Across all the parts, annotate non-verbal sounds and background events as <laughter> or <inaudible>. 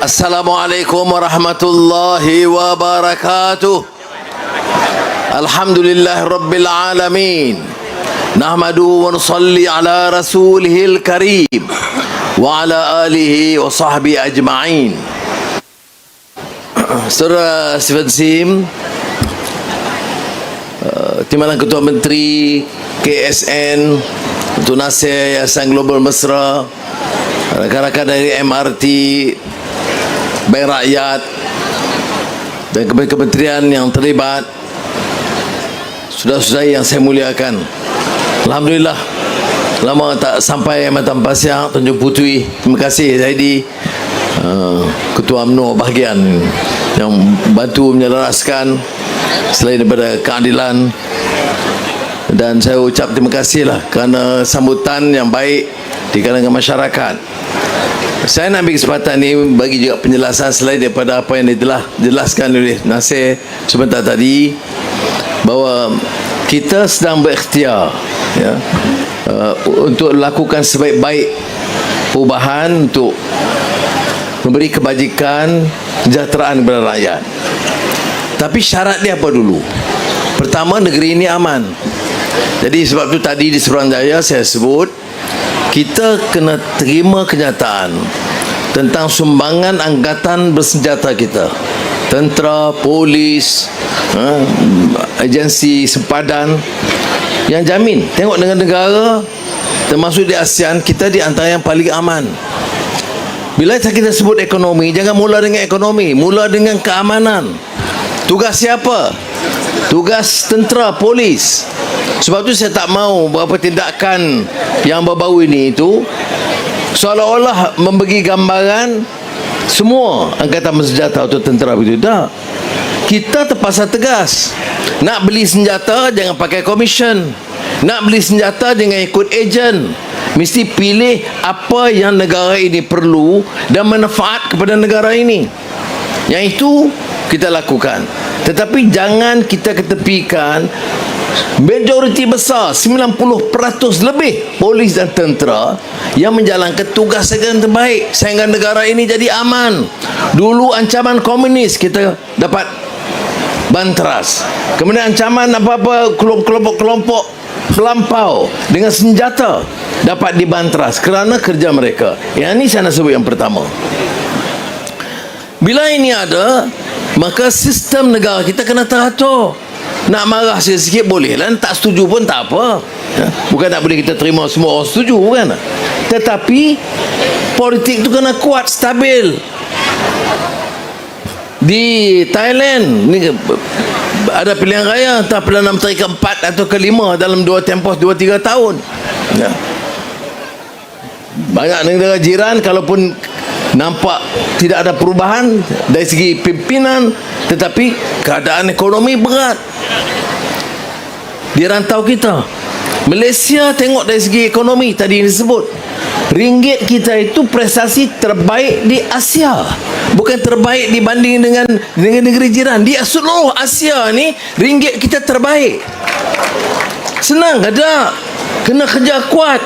Assalamualaikum warahmatullahi wabarakatuh. Alhamdulillah rabbil alamin. Nahmadu wa nusalli ala rasulihil karim wa ala alihi wa sahbihi ajma'in. Saudara Stephen Sim, uh, Timbalan Ketua Menteri KSN, Ketua Nasir Yayasan Global Mesra, rakan-rakan dari MRT, Bank Rakyat dan kementerian yang terlibat sudah-sudah yang saya muliakan. Alhamdulillah lama tak sampai Matan Pasir Tunjuk Putui terima kasih Zaidi. Uh, Ketua UMNO bahagian yang bantu menyelaraskan selain daripada keadilan. Dan saya ucap terima kasih lah kerana sambutan yang baik di kalangan masyarakat saya nak ambil kesempatan ni bagi juga penjelasan selain daripada apa yang telah jelaskan oleh Nasir sebentar tadi bahawa kita sedang berikhtiar ya, uh, untuk lakukan sebaik-baik perubahan untuk memberi kebajikan kesejahteraan kepada rakyat. Tapi syarat dia apa dulu? Pertama negeri ini aman. Jadi sebab tu tadi di Suruhanjaya saya sebut kita kena terima kenyataan tentang sumbangan angkatan bersenjata kita. Tentera, polis ha, agensi sempadan yang jamin. Tengok dengan negara termasuk di ASEAN kita di antara yang paling aman. Bila kita sebut ekonomi jangan mula dengan ekonomi mula dengan keamanan. Tugas siapa tugas tentera, polis sebab tu saya tak mau beberapa tindakan yang berbau ini itu seolah-olah memberi gambaran semua angkatan bersenjata atau tentera begitu. Tak. Kita terpaksa tegas. Nak beli senjata jangan pakai komisen. Nak beli senjata jangan ikut ejen. Mesti pilih apa yang negara ini perlu dan manfaat kepada negara ini. Yang itu kita lakukan. Tetapi jangan kita ketepikan majoriti besar 90% lebih polis dan tentera yang menjalankan tugas yang terbaik sehingga negara ini jadi aman. Dulu ancaman komunis kita dapat bantras kemudian ancaman apa-apa kelompok-kelompok pelampau dengan senjata dapat dibantras kerana kerja mereka. Yang ini saya nak sebut yang pertama. Bila ini ada maka sistem negara kita kena teratur. Nak marah sikit-sikit boleh lah. Tak setuju pun tak apa. Ya? bukan tak boleh kita terima semua orang setuju bukan? Tetapi politik tu kena kuat stabil. Di Thailand ni ada pilihan raya entah pilihan menteri keempat atau kelima dalam dua tempos dua tiga tahun. Ya. banyak negara jiran kalaupun nampak tidak ada perubahan dari segi pimpinan tetapi keadaan ekonomi berat. Di rantau kita. Malaysia tengok dari segi ekonomi tadi disebut ringgit kita itu prestasi terbaik di Asia. Bukan terbaik dibanding dengan dengan negeri jiran. Di seluruh Asia ni ringgit kita terbaik. Senang ada kena kerja kuat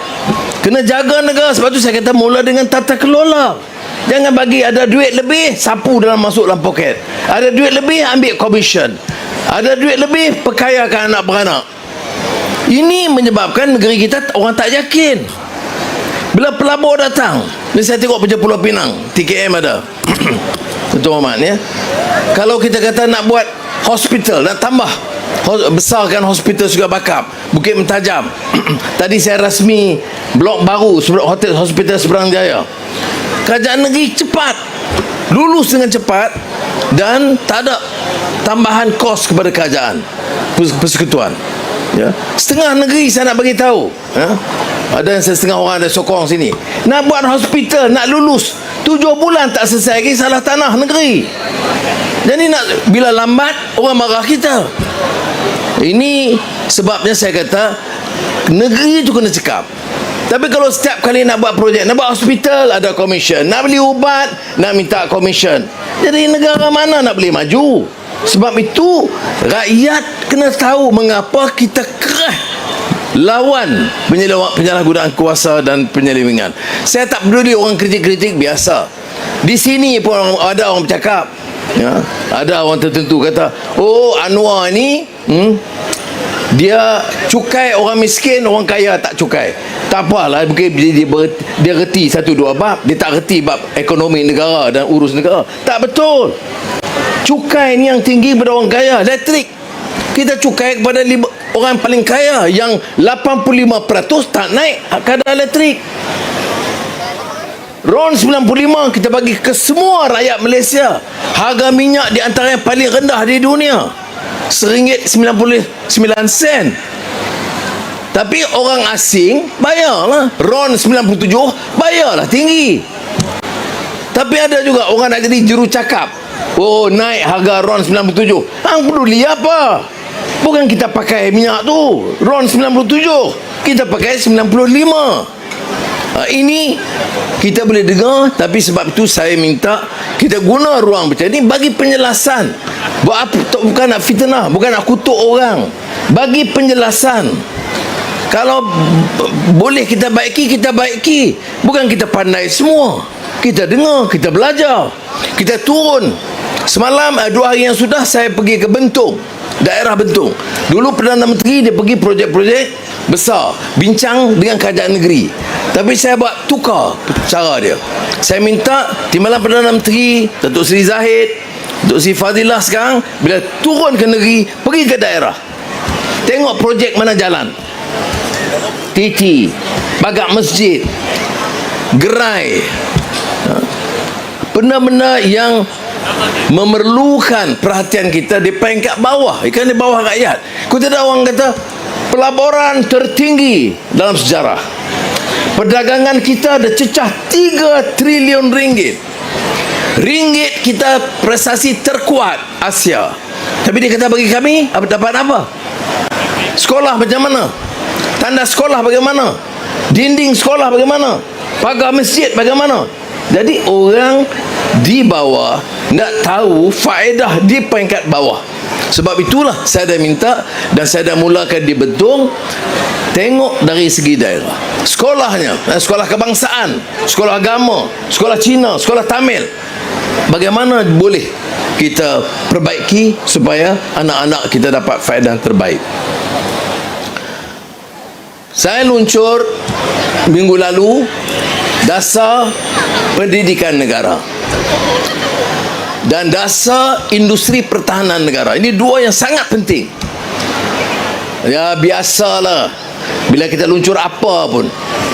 kena jaga negara. Sebab tu saya kata mula dengan tata kelola Jangan bagi ada duit lebih sapu dalam masuk dalam poket. Ada duit lebih ambil komisen. Ada duit lebih perkayakan anak beranak. Ini menyebabkan negeri kita orang tak yakin. Bila pelabur datang, ni saya tengok pecah Pulau Pinang, TKM ada. <clears throat> Tuan Muhammad ya. Kalau kita kata nak buat hospital, nak tambah besarkan hospital juga bakap Bukit Mentajam <clears throat> tadi saya rasmi blok baru hotel hospital Seberang Jaya kerajaan negeri cepat. Lulus dengan cepat dan tak ada tambahan kos kepada kerajaan. Persekutuan. Ya. Setengah negeri saya nak bagi tahu ya. Ada yang setengah orang ada sokong sini. Nak buat hospital nak lulus tujuh bulan tak selesai lagi salah tanah negeri. Jadi nak bila lambat orang marah kita. Ini sebabnya saya kata negeri itu kena cekap tapi kalau setiap kali nak buat projek, nak buat hospital ada komisen, nak beli ubat nak minta komisen. Jadi negara mana nak boleh maju? Sebab itu rakyat kena tahu mengapa kita kerah lawan penyalahgunaan kuasa dan penyelewengan. Saya tak peduli orang kritik-kritik biasa. Di sini pun ada orang bercakap. Ya, ada orang tertentu kata, "Oh, Anwar ni hmm, dia cukai orang miskin, orang kaya tak cukai." Tak apalah, dia, dia, dia reti satu dua bab, dia tak reti bab ekonomi negara dan urus negara. Tak betul. Cukai ni yang tinggi pada orang kaya, elektrik. Kita cukai kepada lima, orang paling kaya yang 85% tak naik kadar elektrik. RON 95 kita bagi ke semua rakyat Malaysia. Harga minyak di antara yang paling rendah di dunia. Seringgit 99 sen. Tapi orang asing bayarlah. RON 97 bayarlah tinggi. Tapi ada juga orang nak jadi juru cakap. Oh naik harga RON 97. Hang peduli apa? Bukan kita pakai minyak tu. RON 97. Kita pakai 95. Ha, ini kita boleh dengar tapi sebab itu saya minta kita guna ruang macam ni bagi penjelasan. Buat apa tak- bukan nak fitnah, bukan nak kutuk orang. Bagi penjelasan. Kalau boleh kita baiki, kita baiki. Bukan kita pandai semua. Kita dengar, kita belajar. Kita turun. Semalam, eh, dua hari yang sudah, saya pergi ke Bentung. Daerah Bentung. Dulu Perdana Menteri, dia pergi projek-projek besar. Bincang dengan kerajaan negeri. Tapi saya buat tukar cara dia. Saya minta Timbalan Perdana Menteri, Datuk Seri Zahid, Datuk Seri Fadilah sekarang, bila turun ke negeri, pergi ke daerah. Tengok projek mana jalan. Titi, bagak masjid, gerai. Ha. Benda-benda yang memerlukan perhatian kita di peringkat bawah. Ikan di bawah rakyat. Kau tidak orang kata pelaburan tertinggi dalam sejarah. Perdagangan kita ada cecah 3 triliun ringgit. Ringgit kita prestasi terkuat Asia. Tapi dia kata bagi kami, apa dapat apa? Sekolah macam mana? Tanda sekolah bagaimana? Dinding sekolah bagaimana? Pagar masjid bagaimana? Jadi orang di bawah nak tahu faedah di peringkat bawah. Sebab itulah saya dah minta dan saya dah mulakan di Bentung tengok dari segi daerah. Sekolahnya, eh, sekolah kebangsaan, sekolah agama, sekolah Cina, sekolah Tamil. Bagaimana boleh kita perbaiki supaya anak-anak kita dapat faedah terbaik. Saya luncur minggu lalu dasar pendidikan negara dan dasar industri pertahanan negara. Ini dua yang sangat penting. Ya biasalah bila kita luncur apa pun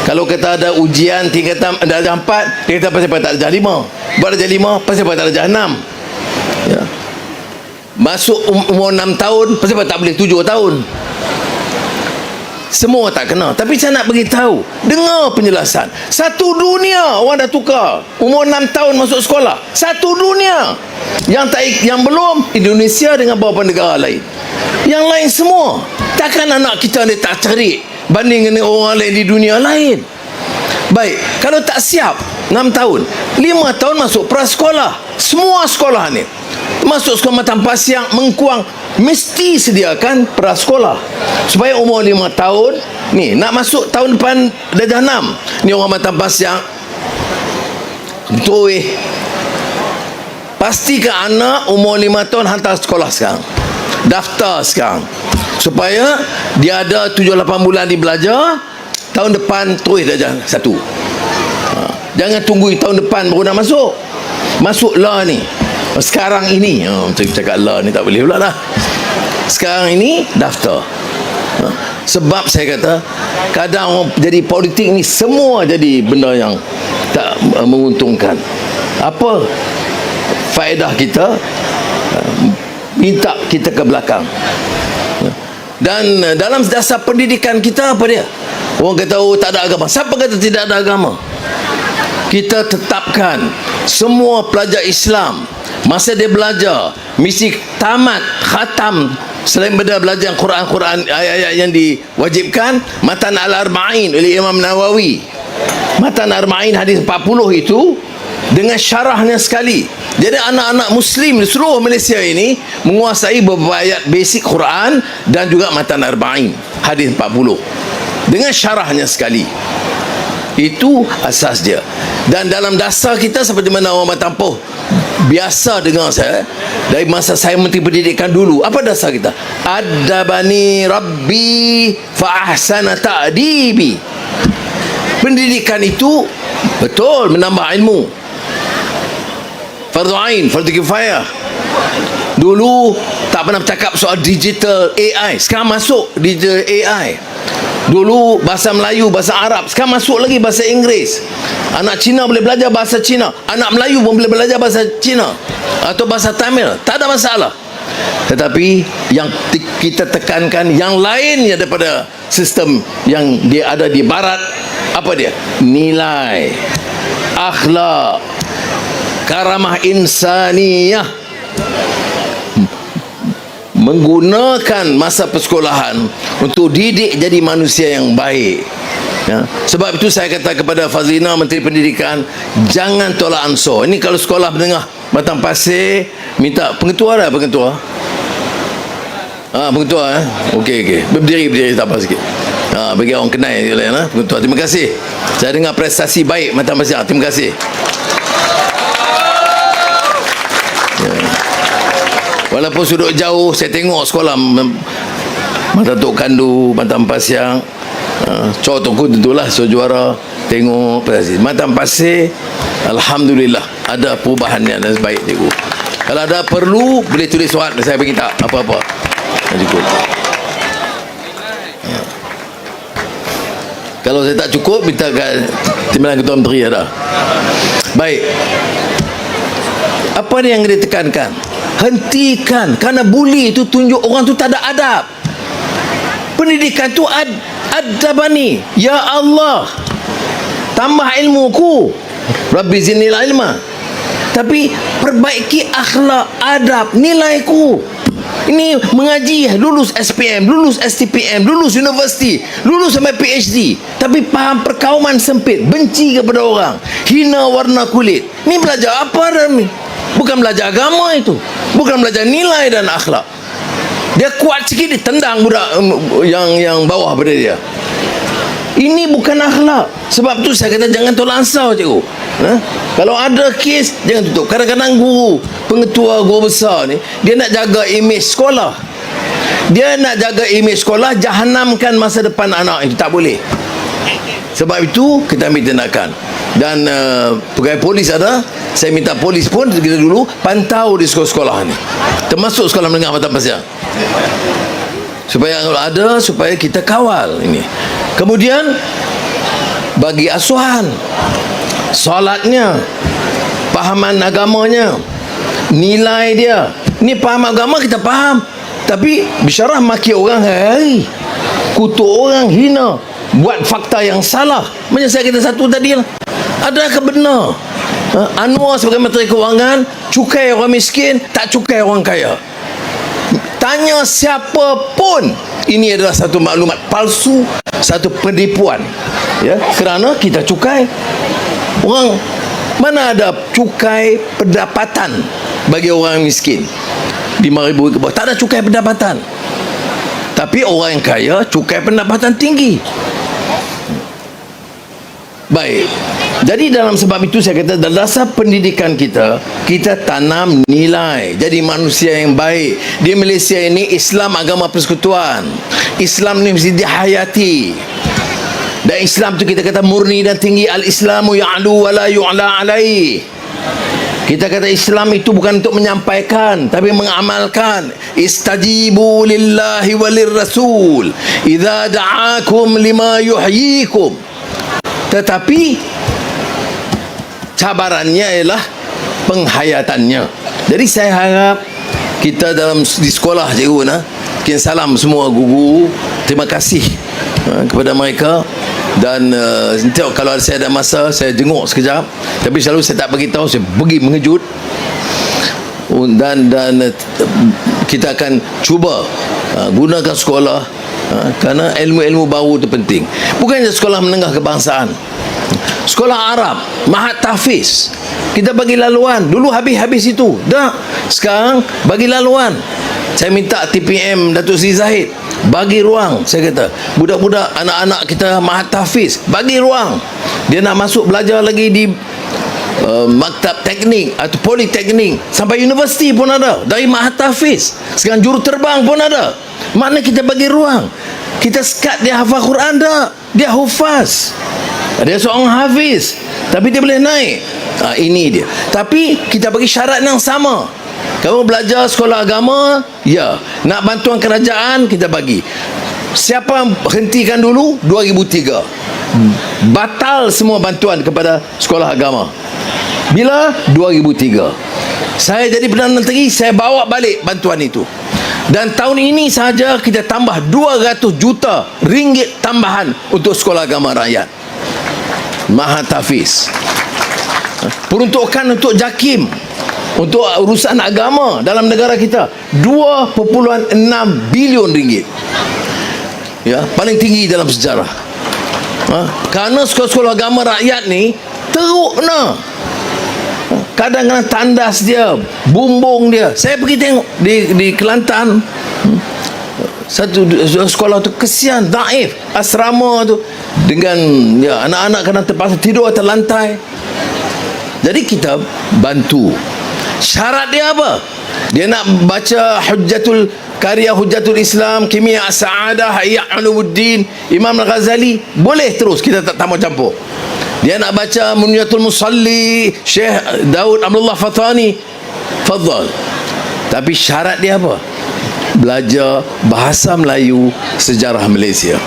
kalau kita ada ujian tingkatan darjah 4 dia kata pasal tak darjah 5 buat darjah 5 pasal tak darjah 6 ya. masuk um- umur 6 tahun pasal tak boleh 7 tahun semua tak kenal. Tapi saya nak beritahu Dengar penjelasan. Satu dunia orang dah tukar. Umur 6 tahun masuk sekolah. Satu dunia. Yang tak yang belum Indonesia dengan beberapa negara lain. Yang lain semua. Takkan anak kita ni tak cari Banding dengan orang lain di dunia lain. Baik Kalau tak siap 6 tahun. 5 tahun masuk prasekolah. Semua sekolah ni Masuk sekolah Matan Pasiang Mengkuang. Mesti sediakan prasekolah Supaya umur 5 tahun Ni nak masuk tahun depan Darjah 6 Ni orang Matan Pasiang Betul eh. Pastikan anak umur 5 tahun hantar sekolah sekarang. Daftar sekarang. Supaya dia ada 7-8 bulan di belajar Tahun depan terus darjah 1 ha. Jangan tunggu tahun depan baru nak masuk. Masuklah ni Sekarang ini oh, Macam cakap lah ni tak boleh pula lah Sekarang ini daftar ha. Sebab saya kata Kadang jadi politik ni Semua jadi benda yang Tak uh, menguntungkan Apa Faedah kita Minta kita ke belakang dan uh, dalam dasar pendidikan kita apa dia? Orang kata oh tak ada agama. Siapa kata tidak ada agama? Kita tetapkan semua pelajar Islam masa dia belajar mesti tamat khatam. Selain benda belajar Quran-Quran ayat-ayat yang diwajibkan matan al-arba'in oleh Imam Nawawi. Matan arba'in hadis 40 itu dengan syarahnya sekali. Jadi anak-anak muslim di seluruh Malaysia ini menguasai beberapa ayat basic Quran dan juga matan arba'in hadis 40 dengan syarahnya sekali. Itu asas dia. Dan dalam dasar kita seperti mana orang Matampuh biasa dengar saya dari masa saya menteri pendidikan dulu. Apa dasar kita? Adabani Rabbi fa ahsana ta'dibi. Pendidikan itu betul menambah ilmu. Fardu ain, fardu kifayah. Dulu tak pernah bercakap soal digital AI. Sekarang masuk digital AI. Dulu bahasa Melayu, bahasa Arab. Sekarang masuk lagi bahasa Inggeris. Anak Cina boleh belajar bahasa Cina. Anak Melayu pun boleh belajar bahasa Cina. Atau bahasa Tamil. Tak ada masalah. Tetapi yang kita tekankan yang lainnya daripada sistem yang dia ada di barat apa dia? Nilai, akhlak, karamah insaniyah menggunakan masa persekolahan untuk didik jadi manusia yang baik. Ya. Sebab itu saya kata kepada Fazlina Menteri Pendidikan jangan tolak ansur. Ini kalau sekolah menengah Batang Pasir minta pengetua ada pengetua. Ah pengetua eh. Okey okey. Berdiri berdiri tak apa sikit. Ha, bagi orang kenal je lah ya, pengetua. Terima kasih. Saya dengar prestasi baik Batang Pasir. Terima kasih. Walaupun sudut jauh Saya tengok sekolah Mata Tok Kandu Matan Pasiang uh, Cok Tungku tentulah So juara Tengok Matan Pasir Alhamdulillah Ada perubahannya Dan sebaik cikgu. Kalau ada perlu Boleh tulis surat Saya bagi tak Apa-apa. Cukup Ya. Kalau saya tak cukup Minta kat Timbalan Ketua Menteri ada. Baik. Apa yang dia tekankan hentikan. Kerana buli itu tunjuk orang tu tak ada adab. Pendidikan tu ad, adabani. Ya Allah. Tambah ilmuku. Rabbi zinil ilma. Tapi perbaiki akhlak adab nilaiku. Ini mengaji lulus SPM lulus STPM lulus universiti lulus sampai PhD tapi faham perkauman sempit benci kepada orang hina warna kulit. Ni belajar apa dah ni bukan belajar agama itu. Bukan belajar nilai dan akhlak. Dia kuat sikit ditendang budak um, yang yang bawah pada dia. Ini bukan akhlak. Sebab tu saya kata jangan tolak ansau cikgu. Ha? kalau ada kes jangan tutup. Kadang-kadang guru pengetua guru besar ni dia nak jaga imej sekolah. Dia nak jaga imej sekolah jahanamkan masa depan anak itu. Tak boleh sebab itu kita ambil tindakan. Dan uh, pegawai polis ada saya minta polis pun kita dulu pantau di sekolah-sekolah ni. Termasuk sekolah menengah Batam Pasir. Supaya kalau ada supaya kita kawal ini. Kemudian bagi asuhan solatnya pahaman agamanya nilai dia. Ni faham agama kita faham tapi bisyarah maki orang hari kutuk orang hina buat fakta yang salah. Saya kata satu tadi lah. Adakah benar? Ha? Anwar sebagai Menteri Kewangan cukai orang miskin tak cukai orang kaya? Tanya siapa pun. Ini adalah satu maklumat palsu satu penipuan. Ya? Kerana kita cukai. Orang mana ada cukai pendapatan bagi orang miskin? 5000 ke bawah. Tak ada cukai pendapatan. Tapi orang yang kaya cukai pendapatan tinggi Baik. Jadi dalam sebab itu saya kata dalam dasar pendidikan kita, kita tanam nilai. Jadi manusia yang baik. Di Malaysia ini Islam agama persekutuan. Islam ni mesti dihayati. Dan Islam tu kita kata murni dan tinggi al-Islamu ya'lu wa la yu'la alaih. Kita kata Islam itu bukan untuk menyampaikan tapi mengamalkan. Istajibu lillahi walir rasul idza da'akum lima yuhyikum. Tetapi cabarannya ialah penghayatannya. Jadi saya harap kita dalam di sekolah cikgu nah, kian salam semua guru. Terima kasih uh, kepada mereka dan uh, kalau saya ada masa saya jenguk sekejap tapi selalu saya tak bagi tahu saya pergi mengejut dan dan uh, kita akan cuba uh, gunakan sekolah uh, kerana ilmu-ilmu baru itu penting. Bukan sekolah menengah kebangsaan. Sekolah Arab Mahat Tahfiz. Kita bagi laluan. Dulu habis-habis itu. Dah. Sekarang bagi laluan. Saya minta TPM Datuk Seri Zahid bagi ruang. Saya kata budak-budak anak-anak kita mahat tahfiz bagi ruang. Dia nak masuk belajar lagi di uh, maktab teknik atau politeknik. Sampai universiti pun ada. Dari mahat tahfiz. Sekarang juru terbang pun ada mana kita bagi ruang. Kita sekat dia hafal Quran tak? Dia hufaz. Dia seorang hafiz. Tapi dia boleh naik. Ha, ini dia. Tapi kita bagi syarat yang sama. Kamu belajar sekolah agama ya. Nak bantuan kerajaan kita bagi. Siapa hentikan dulu? 2003 batal semua bantuan kepada sekolah agama. Bila? 2003 saya jadi Perdana Menteri saya bawa balik bantuan itu dan tahun ini saja kita tambah 200 juta ringgit tambahan untuk sekolah agama rakyat. Maha Tafiz peruntukan untuk JAKIM untuk urusan agama dalam negara kita 2.6 bilion ringgit. Ya paling tinggi dalam sejarah. Ha? kerana sekolah-sekolah agama rakyat ni teruk nah kadang-kadang tandas dia bumbung dia. Saya pergi tengok di di Kelantan hmm, satu sekolah tu kesian daif asrama tu dengan ya anak-anak kena terpaksa tidur atas lantai. Jadi kita bantu. Syarat dia apa? Dia nak baca hujjatul karya hujjatul Islam kimia sa'adah hayya ulumuddin Imam Al-Ghazali. Boleh terus kita tak tamu campur dia nak baca Munyatul Musalli Syekh Daud Abdullah Fatani fadhal. Tapi syarat dia apa? Belajar bahasa Melayu sejarah Malaysia.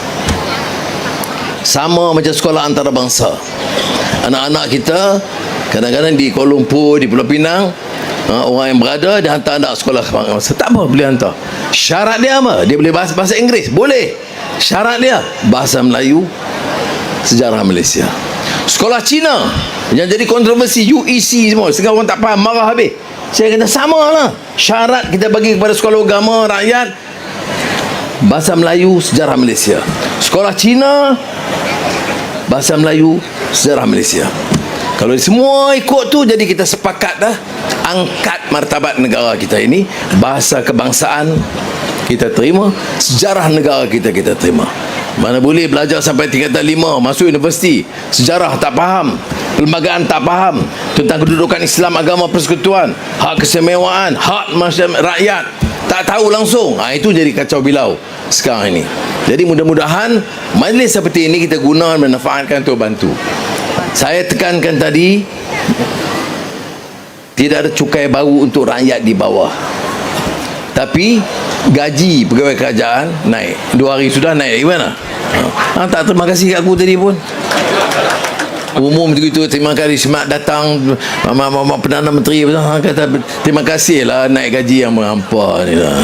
Sama macam sekolah antarabangsa. Anak-anak kita kadang-kadang di Kuala Lumpur di Pulau Pinang ha, orang yang berada dia hantar anak sekolah masa tak apa boleh hantar. Syarat dia apa? Dia boleh bahasa, bahasa Inggeris? Boleh. Syarat dia bahasa Melayu sejarah Malaysia sekolah Cina. Yang jadi kontroversi UEC semua. Sekarang orang tak faham marah habis. Saya kata sama lah syarat kita bagi kepada sekolah agama rakyat. Bahasa Melayu sejarah Malaysia. Sekolah Cina bahasa Melayu sejarah Malaysia. Kalau semua ikut tu jadi kita sepakat dah angkat martabat negara kita ini. Bahasa kebangsaan kita terima sejarah negara kita kita terima mana boleh belajar sampai tingkatan lima masuk universiti. Sejarah tak faham perlembagaan tak faham tentang kedudukan Islam agama persekutuan hak kesemewaan hak masyarakat rakyat. Tak tahu langsung. Ha, itu jadi kacau bilau sekarang ini. Jadi mudah-mudahan majlis seperti ini kita guna dan manfaatkan untuk bantu. Saya tekankan tadi tidak ada cukai baru untuk rakyat di bawah. Tapi gaji pegawai kerajaan naik. Dua hari sudah naik. Gimana? Ha, tak terima kasih kat aku tadi pun. Umum begitu terima kasih. Semak datang mama mama perdana menteri ha, kata terima kasih lah naik gaji yang menghampa ni lah.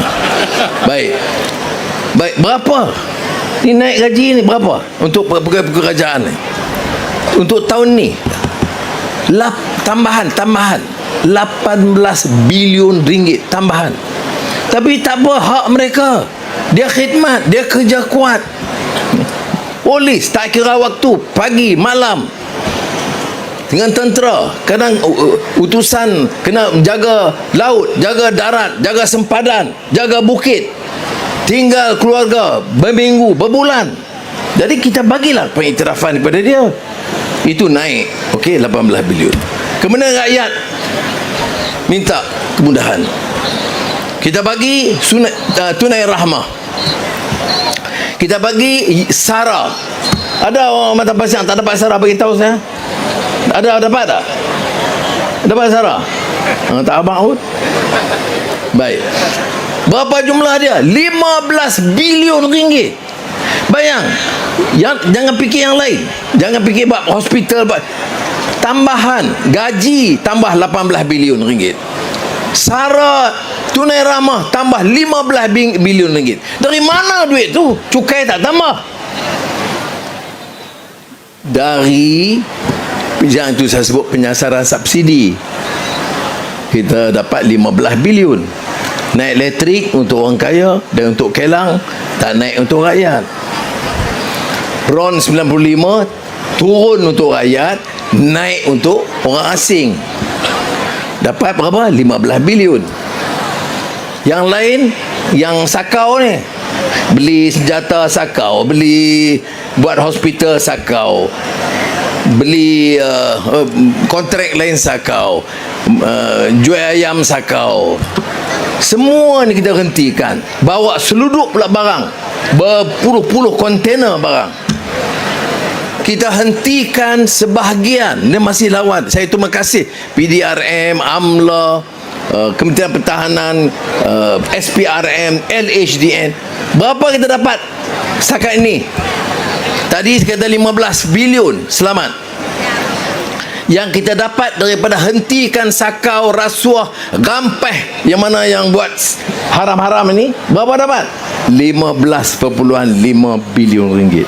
baik. Baik berapa? Ni naik gaji ni berapa? Untuk pegawai kerajaan ni? Untuk tahun ni? Lap, tambahan tambahan. 18 bilion ringgit tambahan tapi tak apa hak mereka. Dia khidmat dia kerja kuat. Polis tak kira waktu pagi malam. Dengan tentera kadang uh, utusan kena jaga laut jaga darat jaga sempadan jaga bukit. Tinggal keluarga berminggu berbulan. Jadi kita bagilah pengiktirafan kepada dia. Itu naik okey 18 bilion. Kemudian rakyat minta kemudahan kita bagi sunat, uh, tunai rahmah. Kita bagi sara ada orang mata pasang tak dapat sara bagi tahu saya? Ada dapat tak? Dapat sara uh, tak abang baik. Berapa jumlah dia? 15 bilion ringgit. Bayang yang, jangan fikir yang lain. Jangan fikir buat hospital buat tambahan. Gaji tambah 18 bilion ringgit syarat tunai ramah tambah 15 bilion ringgit. Dari mana duit tu? Cukai tak tambah? Dari yang itu saya sebut penyasaran subsidi. Kita dapat 15 bilion. Naik elektrik untuk orang kaya dan untuk kelang tak naik untuk rakyat. RON 95 turun untuk rakyat naik untuk orang asing dapat berapa? 15 bilion. Yang lain yang sakau ni beli senjata sakau beli buat hospital sakau beli uh, uh, kontrak lain sakau uh, jual ayam sakau. Semua ni kita hentikan. Bawa seluduk pula barang. Berpuluh-puluh kontainer barang kita hentikan sebahagian. Dia masih lawan. Saya terima kasih. PDRM AMLA uh, Kementerian Pertahanan uh, SPRM LHDN berapa kita dapat setakat ini? Tadi sekitar 15 bilion. Selamat. Yang kita dapat daripada hentikan sakau rasuah gampeh yang mana yang buat haram-haram ini berapa dapat? 15.5 bilion ringgit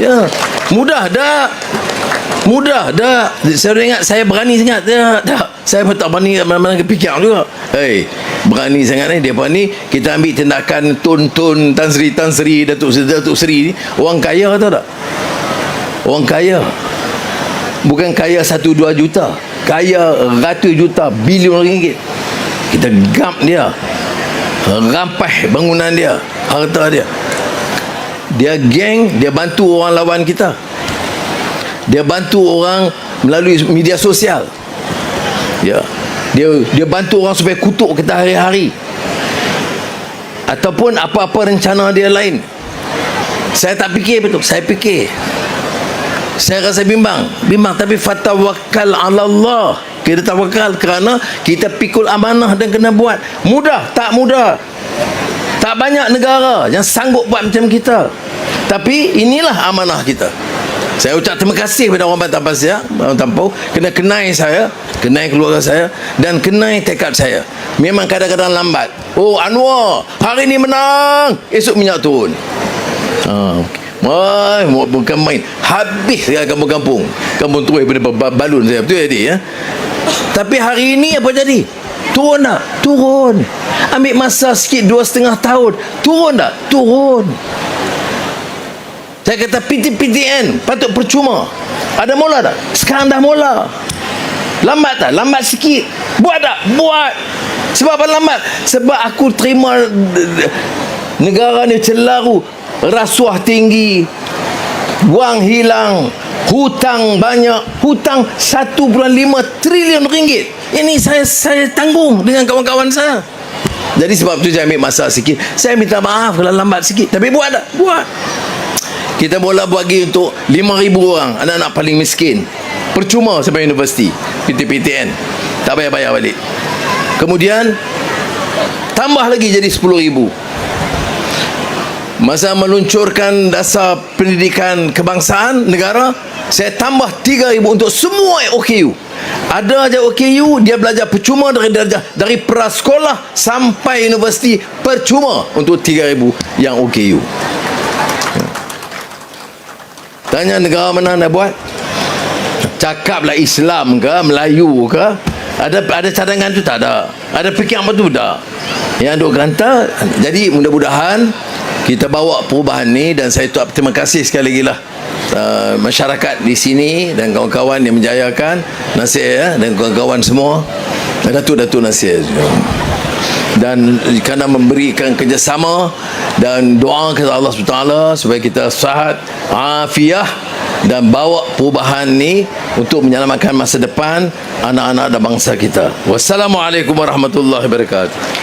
Ya, mudah dah. Mudah dah. Saya ingat saya berani sangat. Ya, tak. Saya pun tak berani mana-mana fikir juga. Hei, berani sangat ni. Dia ni kita ambil tindakan Tun-Tun, Tan Sri, Tan Sri, Datuk Sri, Datuk Sri ni. Orang kaya tahu tak? Orang kaya. Bukan kaya satu dua juta. Kaya ratus juta, bilion ringgit. Kita gap dia. Rampai bangunan dia. Harta dia dia geng dia bantu orang lawan kita. Dia bantu orang melalui media sosial. Ya. Dia dia bantu orang supaya kutuk kita hari-hari. Ataupun apa-apa rencana dia lain. Saya tak fikir betul. Saya fikir. Saya rasa bimbang. Bimbang tapi fatawakkal ala Allah kita tawakal kerana kita pikul amanah dan kena buat. Mudah? Tak mudah. Tak banyak negara yang sanggup buat macam kita. Tapi inilah amanah kita. Saya ucap terima kasih kepada orang Batam Pasir, orang Tampau, kena kenai saya, kenai keluarga saya dan kenai tekad saya. Memang kadang-kadang lambat. Oh Anwar, hari ni menang, esok minyak turun. Ha, okay. Wah, bukan main. Habis ya kampung-kampung. Kampung tu daripada balun saya. Betul ya, ya? Tapi hari ini apa jadi? Turun tak? Turun. Ambil masa sikit dua setengah tahun. Turun tak? Turun. Saya kata PTPTN patut percuma. Ada mula tak? Sekarang dah mula. Lambat tak? Lambat sikit. Buat tak? Buat. Sebab apa lambat? Sebab aku terima negara ni celaru. Rasuah tinggi. Wang hilang. Hutang banyak. Hutang 1.5 trilion ringgit. Ini saya saya tanggung dengan kawan-kawan saya. Jadi sebab tu saya ambil masa sikit. Saya minta maaf kalau lambat sikit. Tapi buat tak? Buat. Kita buat lagi untuk 5,000 orang anak-anak paling miskin. Percuma sampai universiti. PTPTN. Tak payah bayar balik. Kemudian tambah lagi jadi 10,000. Masa meluncurkan dasar pendidikan kebangsaan negara, saya tambah 3,000 untuk semua OKU. Ada aja OKU, dia belajar percuma dari darjah dari prasekolah sampai universiti percuma untuk 3,000 yang OKU. Tanya negara mana nak buat? Cakaplah Islam ke, Melayu ke? Ada ada cadangan tu tak ada. Ada fikir apa tu tak? Yang duk kata, jadi mudah-mudahan kita bawa perubahan ni dan saya tuap terima kasih sekali lagi lah uh, masyarakat di sini dan kawan-kawan yang menjayakan Nasir ya, dan kawan-kawan semua Datuk-Datuk Nasir dan kerana memberikan kerjasama dan doa kepada Allah SWT supaya kita sahat afiah dan bawa perubahan ni untuk menyelamatkan masa depan anak-anak dan bangsa kita. Wassalamualaikum warahmatullahi wabarakatuh